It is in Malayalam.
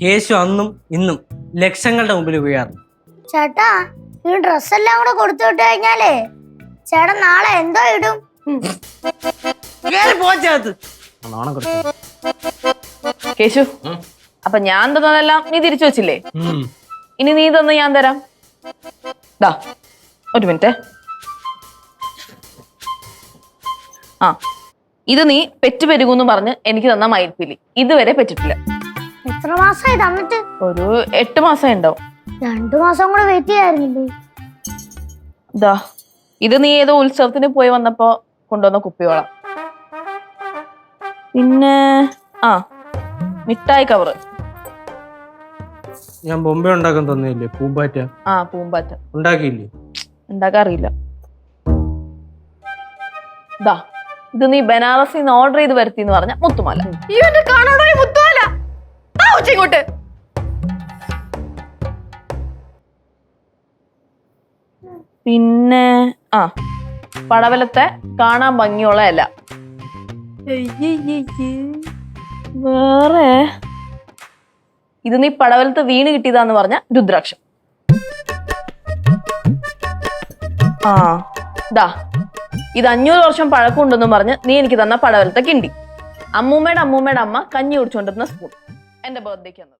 കേശു അന്നും ഇന്നും ലക്ഷങ്ങളുടെ മുമ്പിൽ വീഴാറുണ്ട് ചേട്ടാ ഈ ഡ്രസ് എല്ലാം കൂടെ കൊടുത്തു വിട്ട് കഴിഞ്ഞാലേ ചേട്ടൻ നാളെ എന്തോ ഇടും. കേറി പോച്ചകത്ത് നാണം കൊടുത്തു. കേശു അപ്പൊ ഞാൻ തന്നതെല്ലാം നീ തിരിച്ചു വെച്ചില്ലേ? ഇനി നീ തന്ന ഞാൻ തരാം. ദാ ഒരു മിനിറ്റ്. ആ ഇത് നീ പെറ്റ് പെരുകൂന്ന് പറഞ്ഞ് എനിക്ക് തന്ന മയിൽപ്പിലി. ഇതുവരെ പെറ്റിട്ടില്ല. എത്ര മാസമായി തന്നിട്ട്? ഒരു എട്ട് മാസം ഉണ്ടാവും. രണ്ടു മാസം കൂടെ വെയിറ്റ് ചെയ്യായിരുന്നില്ലേ? ദാ ഇത് നീ ഏതോ ഉത്സവത്തിന് പോയി വന്നപ്പോ കൊണ്ടുവന്ന കുപ്പിയോളാം പിന്നെ ആ മിഠായി കവറ് ഞാൻ ബോംബെ ഉണ്ടാക്കാൻ തന്നില്ലേ? പൂമ്പാറ്റ. ആ പൂമ്പാറ്റ. ഉണ്ടാക്കിയില്ലേ? ഉണ്ടാക്കാൻ അറിയില്ല. ദാ ഇത് നീ ബനാറസിൽ നിന്ന് ഓർഡർ ചെയ്ത് വരുത്തി എന്ന് പറഞ്ഞ മുത്തുമാല. ഈ കാണാൻ മുത്തുമാല. ഇങ്ങോട്ട്. പിന്നെ ആ പടവലത്തെ കാണാൻ ഭംഗിയുള്ള ഇല. വേറെ? ഇത് നീ പടവലത്ത് വീണ് കിട്ടിയതാന്ന് പറഞ്ഞ രുദ്രാക്ഷം. ആ ദാ ഇത് അഞ്ഞൂറ് വർഷം പഴക്കമുണ്ടെന്ന് പറഞ്ഞ് നീ എനിക്ക് തന്ന പടവലത്തെ കിണ്ടി. അമ്മൂമ്മയുടെ അമ്മൂമ്മയുടെ അമ്മ കഞ്ഞി കുടിച്ചുകൊണ്ടിരുന്ന സ്പൂൺ. എന്റെ ബർത്ത്ഡേക്ക് തന്നത്